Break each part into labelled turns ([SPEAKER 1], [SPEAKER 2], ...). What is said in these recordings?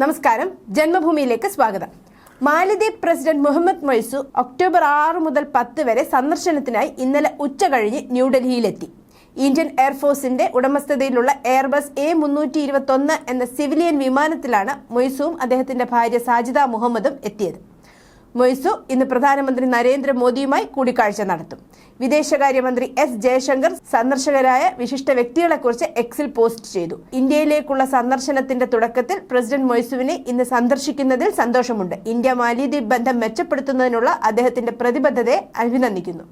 [SPEAKER 1] നമസ്കാരം. ജന്മഭൂമിയിലേക്ക് സ്വാഗതം. മാലദ്വീപ് പ്രസിഡന്റ് മുഹമ്മദ് മൊയ്സു ഒക്ടോബർ ആറ് മുതൽ പത്ത് വരെ സന്ദർശനത്തിനായി ഇന്നലെ ഉച്ച കഴിഞ്ഞ് ന്യൂഡൽഹിയിലെത്തി. ഇന്ത്യൻ എയർഫോഴ്സിന്റെ ഉടമസ്ഥതയിലുള്ള എയർബസ് എ മുന്നൂറ്റി ഇരുപത്തൊന്ന് എന്ന സിവിലിയൻ വിമാനത്തിലാണ് മൊയ്സുവും അദ്ദേഹത്തിന്റെ ഭാര്യ സാജിദ മുഹമ്മദും എത്തിയത്. മൊയ്സു ഇന്ന് പ്രധാനമന്ത്രി നരേന്ദ്രമോദിയുമായി കൂടിക്കാഴ്ച നടത്തും. വിദേശകാര്യമന്ത്രി എസ് ജയശങ്കർ സന്ദർശകരായ വിശിഷ്ട വ്യക്തികളെക്കുറിച്ച് എക്സിൽ പോസ്റ്റ് ചെയ്തു. ഇന്ത്യയിലേക്കുള്ള സന്ദർശനത്തിന്റെ തുടക്കത്തിൽ പ്രസിഡന്റ് മൊയ്സുവിനെ ഇന്ന് സന്ദർശിക്കുന്നതിൽ സന്തോഷമുണ്ട്. ഇന്ത്യ മാലിദ്വീപ് ബന്ധം മെച്ചപ്പെടുത്തുന്നതിനുള്ള അദ്ദേഹത്തിന്റെ പ്രതിബദ്ധതയെ അഭിനന്ദിക്കുന്നു.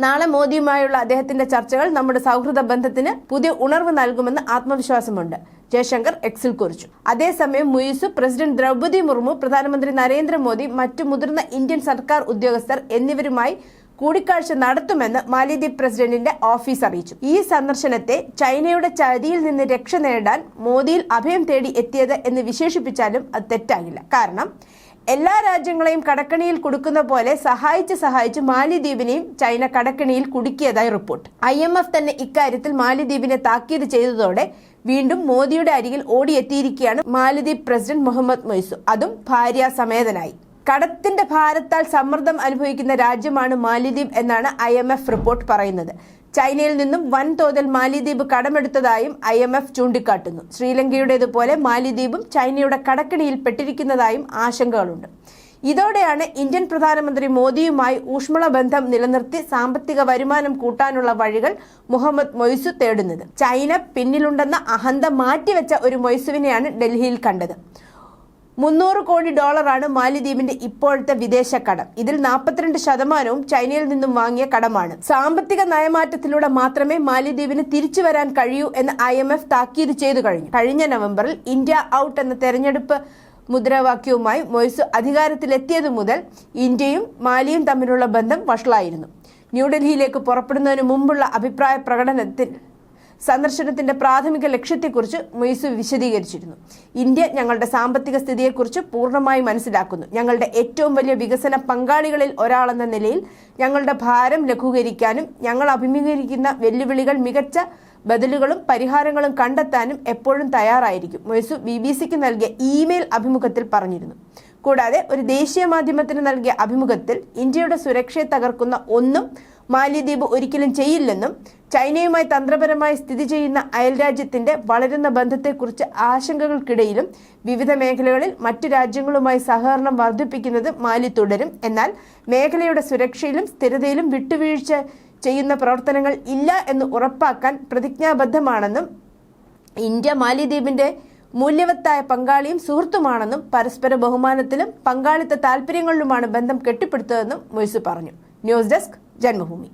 [SPEAKER 1] നാളെ മോദിയുമായുള്ള അദ്ദേഹത്തിന്റെ ചർച്ചകൾ നമ്മുടെ സൗഹൃദ ബന്ധത്തിന് പുതിയ ഉണർവ് നൽകുമെന്ന് ആത്മവിശ്വാസമുണ്ട്. ജയശങ്കർ എക്സിൽ കുറിച്ചു. അതേസമയം മുയിസു പ്രസിഡന്റ് ദ്രൗപദി മുർമു പ്രധാനമന്ത്രി നരേന്ദ്രമോദി മറ്റു മുതിർന്ന ഇന്ത്യൻ സർക്കാർ ഉദ്യോഗസ്ഥർ എന്നിവരുമായി കൂടിക്കാഴ്ച നടത്തുമെന്ന് മാലിദ്വീപ് പ്രസിഡന്റിന്റെ ഓഫീസ് അറിയിച്ചു. ഈ സന്ദർശനത്തെ ചൈനയുടെ ചതിയിൽ നിന്ന് രക്ഷ നേടാൻ മോദിയിൽ അഭയം തേടി എത്തിയത് എന്ന് വിശേഷിപ്പിച്ചാലും അത് തെറ്റാകില്ല. കാരണം എല്ലാ രാജ്യങ്ങളെയും കടക്കണിയിൽ കൊടുക്കുന്ന പോലെ സഹായിച്ച് സഹായിച്ച് മാലിദ്വീപിനെയും ചൈന കടക്കണിയിൽ കുടുക്കിയതായി റിപ്പോർട്ട്. ഐ എം എഫ് തന്നെ ഇക്കാര്യത്തിൽ മാലിദ്വീപിനെ താക്കീത് ചെയ്തതോടെ വീണ്ടും മോദിയുടെ അരികിൽ ഓടിയെത്തിയിരിക്കുകയാണ് മാലിദ്വീപ് പ്രസിഡന്റ് മുഹമ്മദ് മൊയ്സു. അതും ഭാര്യ സമേതനായി കടത്തിന്റെ ഭാരത്താൽ സമ്മർദ്ദം അനുഭവിക്കുന്ന രാജ്യമാണ് മാലിദ്വീപ് എന്നാണ് ഐ എം എഫ് റിപ്പോർട്ട് പറയുന്നത്. ചൈനയിൽ നിന്നും വൻതോതിൽ മാലിദ്വീപ് കടമെടുത്തതായും ഐ എം എഫ് ചൂണ്ടിക്കാട്ടുന്നു. ശ്രീലങ്കയുടേതുപോലെ മാലിദ്വീപും ചൈനയുടെ കടക്കിണിയിൽ പെട്ടിരിക്കുന്നതായും ആശങ്കകളുണ്ട്. ഇതോടെയാണ് ഇന്ത്യൻ പ്രധാനമന്ത്രി മോദിയുമായി ഊഷ്മള ബന്ധം നിലനിർത്തി സാമ്പത്തിക വരുമാനം കൂട്ടാനുള്ള വഴികൾ മുഹമ്മദ് മൊയ്സു തേടുന്നത്. ചൈന പിന്നിലുണ്ടെന്ന അഹന്ത മാറ്റിവെച്ച ഒരു മൊയ്സുവിനെയാണ് ഡൽഹിയിൽ കണ്ടത്. മുന്നൂറ് കോടി ഡോളറാണ് മാലിദ്വീപിന്റെ ഇപ്പോഴത്തെ വിദേശ കടം. ഇതിൽ നാൽപ്പത്തിരണ്ട് ശതമാനവും ചൈനയിൽ നിന്നും വാങ്ങിയ കടമാണ്. സാമ്പത്തിക നയമാറ്റത്തിലൂടെ മാത്രമേ മാലിദ്വീപിന് തിരിച്ചു വരാൻ കഴിയൂ എന്ന് ഐ എം എഫ് താക്കീത് ചെയ്തു കഴിഞ്ഞു. കഴിഞ്ഞ നവംബറിൽ ഇന്ത്യ ഔട്ട് എന്ന തെരഞ്ഞെടുപ്പ് മുദ്രാവാക്യവുമായി മൊയ്സു അധികാരത്തിലെത്തിയതു മുതൽ ഇന്ത്യയും മാലിയും തമ്മിലുള്ള ബന്ധം വഷളായിരുന്നു. ന്യൂഡൽഹിയിലേക്ക് പുറപ്പെടുന്നതിന് മുമ്പുള്ള അഭിപ്രായ പ്രകടനത്തിൽ സന്ദർശനത്തിന്റെ പ്രാഥമിക ലക്ഷ്യത്തെക്കുറിച്ച് മൊയ്സു വിശദീകരിച്ചിരുന്നു. ഇന്ത്യ ഞങ്ങളുടെ സാമ്പത്തിക സ്ഥിതിയെക്കുറിച്ച് പൂർണമായി മനസ്സിലാക്കുന്നു. ഞങ്ങളുടെ ഏറ്റവും വലിയ വികസന പങ്കാളികളിൽ ഒരാളെന്ന നിലയിൽ ഞങ്ങളുടെ ഭാരം ലഘൂകരിക്കാനും ഞങ്ങൾ അഭിമുഖീകരിക്കുന്ന വെല്ലുവിളികൾ മികച്ച ബദലുകളും പരിഹാരങ്ങളും കണ്ടെത്താനും എപ്പോഴും തയ്യാറായിരിക്കും മൊയ്സു ബി ബി സിക്ക് നൽകിയ ഇമെയിൽ അഭിമുഖത്തിൽ പറഞ്ഞിരുന്നു. കൂടാതെ ഒരു ദേശീയ മാധ്യമത്തിന് നൽകിയ അഭിമുഖത്തിൽ ഇന്ത്യയുടെ സുരക്ഷയെ തകർക്കുന്ന ഒന്നും മാലിദ്വീപ് ഒരിക്കലും ചെയ്യില്ലെന്നും ചൈനയുമായി തന്ത്രപരമായി സ്ഥിതി ചെയ്യുന്ന അയൽരാജ്യത്തിന്റെ വളരുന്ന ബന്ധത്തെക്കുറിച്ച് ആശങ്കകൾക്കിടയിലും വിവിധ മേഖലകളിൽ മറ്റു രാജ്യങ്ങളുമായി സഹകരണം വർദ്ധിപ്പിക്കുന്നത് മാലി തുടരും. എന്നാൽ മേഖലയുടെ സുരക്ഷയിലും സ്ഥിരതയിലും വിട്ടുവീഴ്ച ചെയ്യുന്ന പ്രവർത്തനങ്ങൾ ഇല്ല എന്ന് ഉറപ്പാക്കാൻ പ്രതിജ്ഞാബദ്ധമാണെന്നും ഇന്ത്യ മാലിദ്വീപിന്റെ മൂല്യവത്തായ പങ്കാളിയും സുഹൃത്തുമാണെന്നും പരസ്പര ബഹുമാനത്തിലും പങ്കാളിത്ത താല്പര്യങ്ങളിലുമാണ് ബന്ധം കെട്ടിപ്പടുത്തതെന്നും മൊയ്സു പറഞ്ഞു. News desk Janmabhumi.